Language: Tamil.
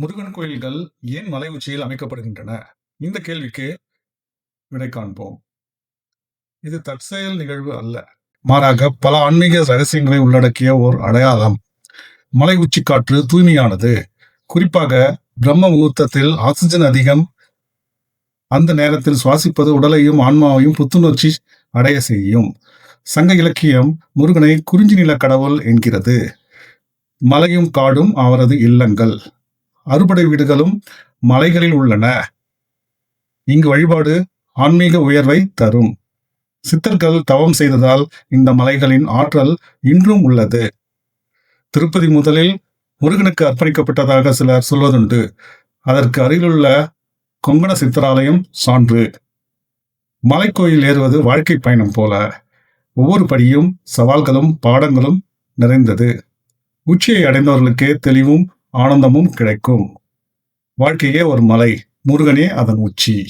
முருகன் கோயில்கள் ஏன் மலை உச்சியில் அமைக்கப்படுகின்றன? இந்த கேள்விக்கு விடை காண்போம். இது தற்செயல் நிகழ்வு அல்ல. மாறாக பல ஆன்மீக ரகசியங்களை உள்ளடக்கிய ஓர் அடையாளம். மலை உச்சி காற்று தூய்மையானது. குறிப்பாக பிரம்ம முகூர்த்தத்தில் ஆக்சிஜன் அதிகம். அந்த நேரத்தில் சுவாசிப்பது உடலையும் ஆன்மாவையும் புத்துணர்ச்சி அடைய செய்யும். சங்க இலக்கியம் முருகனை குறிஞ்சி நில கடவுள் என்கிறது. மலையும் காடும் அவரது இல்லங்கள். அறுபடை வீடுகளும் மலைகளில் உள்ளன. இங்கு வழிபாடு ஆன்மீக உயர்வை தரும். சித்தர்கள் தவம் செய்ததால் இந்த மலைகளின் ஆற்றல் இன்றும் உள்ளது. திருப்பதி முதலில் முருகனுக்கு அர்ப்பணிக்கப்பட்டதாக சிலர் சொல்வதுண்டு. அதற்கு அருகிலுள்ள கொங்கண சித்தராலயம் சான்று. மலைக்கோயில் ஏறுவது வாழ்க்கை பயணம் போல. ஒவ்வொரு படியும் சவால்களும் பாடங்களும் நிறைந்தது. உச்சியை அடைந்தவர்களுக்கே தெளிவும் ஆனந்தமும் கிடைக்கும். வாழ்க்கையே ஒரு மலை முருகனே அதன் உச்சி.